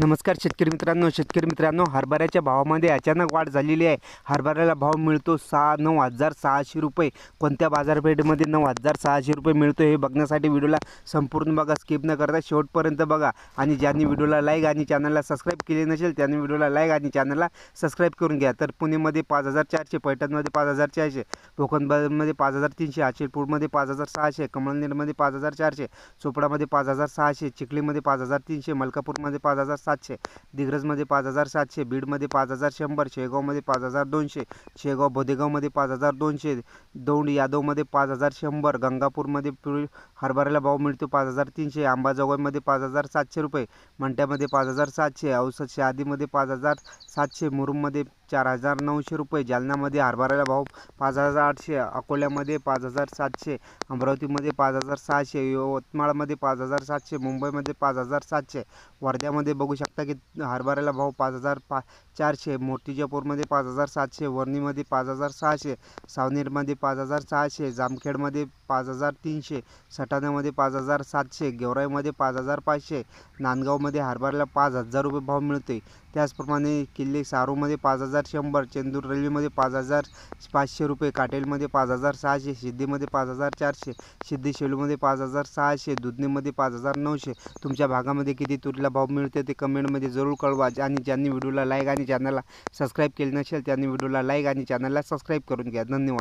नमस्कार शेतकरी मित्रांनो शेतकरी मित्रांनो हरभऱ्याच्या भावामध्ये अचानक वाढ झालेली आहे. हरभऱ्याला भाव मिळतो सहा नऊ हजार सहाशे रुपये. कोणत्या बाजारपेठेमध्ये नऊ हजार सहाशे रुपये मिळतो हे बघण्यासाठी व्हिडिओला संपूर्ण बघा स्किप न करता शेवटपर्यंत बघा. आणि ज्यांनी व्हिडिओला लाईक आणि चॅनलला सबस्क्राईब केले नसेल त्यांनी व्हिडिओला लाईक आणि चॅनलला सबस्क्राईब करून घ्या. तर पुणेमध्ये पाच हजार चारशे पैठणमध्ये पाच हजार चारशे कोकणमध्ये पाच हजार तीनशे आशिरपूरमध्ये पाच हजार सहाशे कमळनेरमध्ये पाच हजार चारशे चोपडामध्ये पाच हजार सहाशे चिखलीमध्ये पाच हजार तीनशे मलकापूरमध्ये पाच हजार सातशे दिग्रजमध्ये पाच हजार सातशे बीडमध्ये पाच हजार शंभर शेगावमध्ये पाच हजार दोनशे शेगाव भोदेगावमध्ये पाच हजार दोनशे दौंड यादवमध्ये पाच हजार शंभर गंगापूरमध्ये पुढील हरभऱ्याला भाव मिळतो पाच हजार तीनशे अंबाजोगाईमध्ये पाच हजार सातशे रुपये मंट्यामध्ये पाच हजार सातशे औसत शहादीमध्ये पाच हजार सातशे मुरुममध्ये चार हजार नऊशे रुपये. जालन्यामध्ये हरभऱ्याला भाव पाच हजार आठशे अकोल्यामध्ये पाच हजार सातशे अमरावतीमध्ये पाच हजार सहाशे यवतमाळमध्ये पाच हजार सातशे मुंबईमध्ये पाच हजार सातशे. वर्ध्यामध्ये बघू शकता की हरभऱ्याला भाव पाच हजार पा चारशे मूर्तिजापूरमध्ये पाच हजार सातशे वर्णीमध्ये पाच हजार सहाशे सावनेरमध्ये पाच हजार सहाशे जामखेडमध्ये पाच हजार तीनशे सटाण्यामध्ये पाच हजार सातशे गेवराईमध्ये पाच हजार पाचशे नांदगावमध्ये हारबारला पाच हजार रुपये भाव मिळते त्याचप्रमाणे किल्ले सारूमध्ये पाच हजार शंभर चेंदूर रेल्वेमध्ये पाच हजार पाचशे रुपये काटेलमध्ये पाच हजार सहाशे सिद्धीमध्ये पाच हजार चारशे सिद्धी शेलूमध्ये पाच हजार सहाशे दुधनीमध्ये पाच हजार नऊशे तुमच्या भागामध्ये किती तुरीला भाव मिळते ते कमेंटमध्ये जरूर कळवा आणि ज्यांनी व्हिडिओला लाईक आणि चॅनलला सबस्क्राईब केले नसेल त्यांनी व्हिडिओला लाईक आणि चॅनलला सबस्क्राईब करून घ्या धन्यवाद